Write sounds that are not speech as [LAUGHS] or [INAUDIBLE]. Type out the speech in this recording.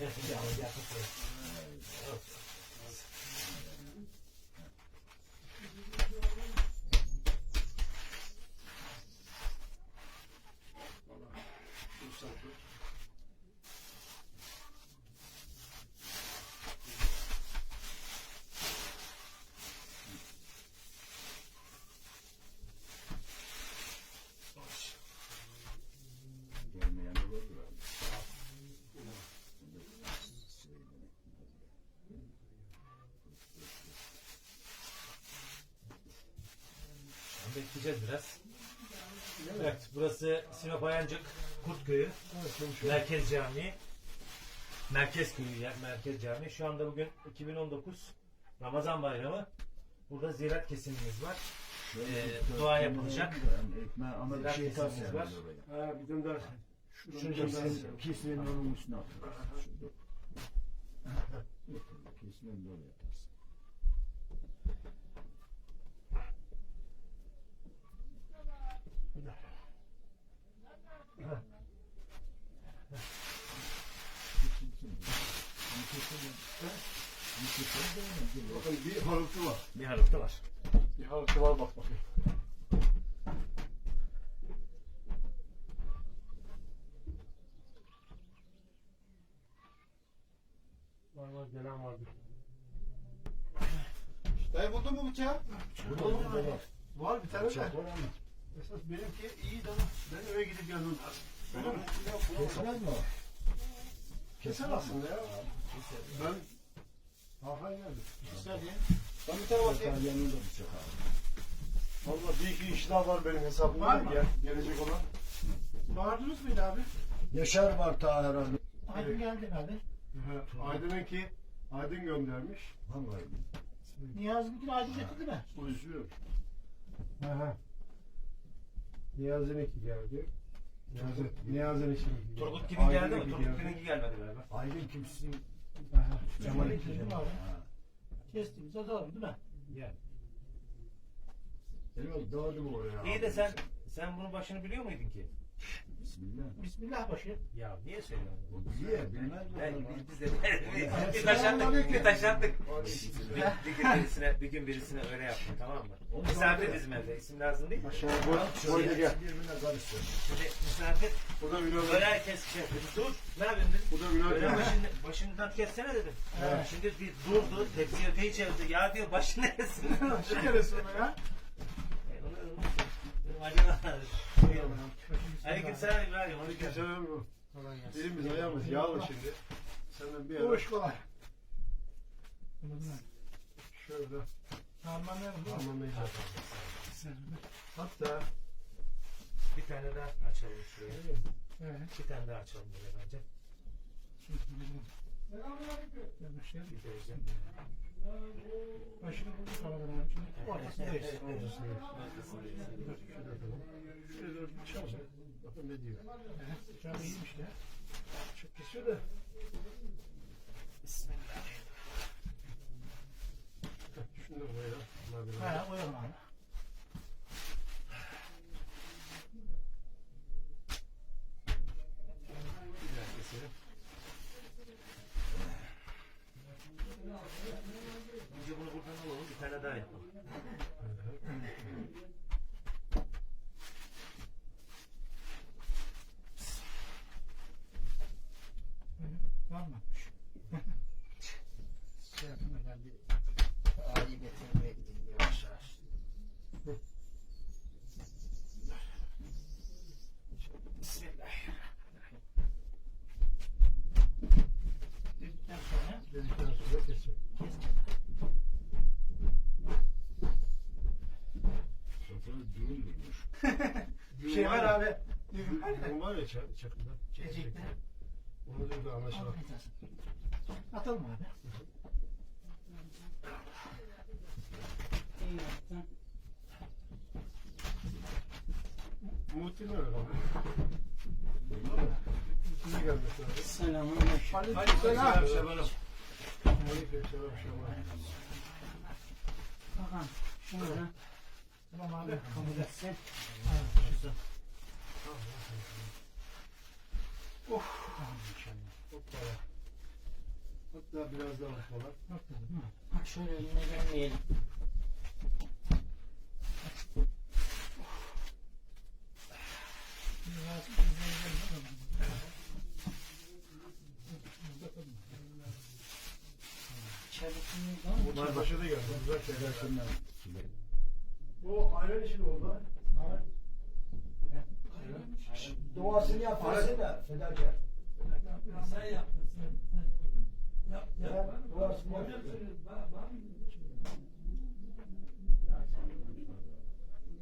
É, a final, até a próxima. Bekleyeceğiz biraz. Evet, burası Sinop Ayancık Kurtköy'ü. Merkez Camii. Merkez Köyü, ya- Merkez Camii. Şu anda bugün 2019 Ramazan Bayramı. Burada ziyaret kesimimiz var. Ee, dua yapılacak. Ziraat şey tas kesimimiz yani var. Ha bir tane daha. Şunu kesin, kesin. onun üstüne atın. Şurada. [LAUGHS] Kesin de oraya Bakın bir harıltı var. Bir harıktı var. Bir harıltı var bak bakayım. Var var gelen vardı. Dayı buldun mu bıçağı? Buldun mu? Var bir tane de. Bıçak var ama. Esas benimki iyiydi ama ben eve gidip geldim. Benim Kesemez mi o? keser aslında ya. Ben Hakan geldi. Güzel diye. Ben bir tane bakayım. Yanında bıçak abi. Valla bir iki iş daha var benim hesabımda. Var mı? Gel, gelecek olan. Bağırdınız mıydı abi? Yaşar var ta herhalde. Aydın geldi abi. Aydın'ınki Aydın göndermiş. Vallahi. Niyazi'ninkini Aydın getirdi mi? O üzüyor. Aha. Niyazi'ninki geldi. Niyazi, Niyazi'nin şimdi. Turgut kimin geldi mi? Turgut kiminki gelmedi galiba. Aydın kimsin? Cemal'in değil mi abi? Kestiğimizde doğru değil mi? Yani. Evet doğru mu oraya? İyi de sen sen bunun başını biliyor muydun ki? Bismillah. Bismillah başı. Ya niye söylüyorsun? Niye? Bilmez mi? Biz, biz de bir taşandık, bir taşandık. Bir, gün birisine, bir gün birisine öyle yaptım tamam mı? Onu Misafir evde, isim lazım değil. Aşağı boy, boy gel. Birbirine karıştır. Şimdi misafir Bu da Ünal. böyle herkes şey dedi, dur ne yapıyorsun dedim. Bu da Ünal. Böyle başını, başından kessene dedim. Evet. Şimdi bir durdu, tepsiye öteyi çevirdi. Ya diyor başı neresi? Şu kere sonra ya. Acaba. Aleyküm selam İbrahim. hoş. Aleykümselam. Kolay gelsin. Elimiz ayağımız yağlı şimdi. Senden bir ara iş kolay. Şöyle Harmanlayalım değil mi? anlamayacağız. Hatta Bir tane daha açalım şuraya. Evet. Bir tane daha açalım böyle bence. Vereceğim. Başını bulduk aradan abi. Şimdi ortasındayız. şöyle dur bir çalsın. Bakın ne diyor. Can iyiymiş ya. Çok kesiyor da. Bismillah. Şunu da böyle. Bunlar biraz- Ha, uyalım abi. Bir daha keselim. Önce bunu buradan alalım. Bir tane daha yapalım. Var mı? Şey yapayım ben bir ağayı getirmeye gideyim yavaş yavaş. Bismillahirrahmanirrahim. Dedikten sonra Dedikten sonra keselim. Sofra düğün durmuş. bir [LAUGHS] şey var abi. Düğün var ya çak- çakıda. Çekecekte. Onu diyor da anlaşalım. Atalım abi. İyi yaptın. Muhittin öyle kaldı. Muhittin'e gelmesi lazım. Selamünaleyküm. Aleykümselam. Şabanım. Aleykümselam Şabanım. Bakalım. Şöyle. Hoppala. Daha biraz daha. Ha, şöyle önüne gelmeyelim. Mı? Başa da geldi. Güzel şeyler. Şunlar. Bu ayran için oldu. Duasını yaparsın da fedakar. Sen yaptın. Yap, yap. Duasını ba-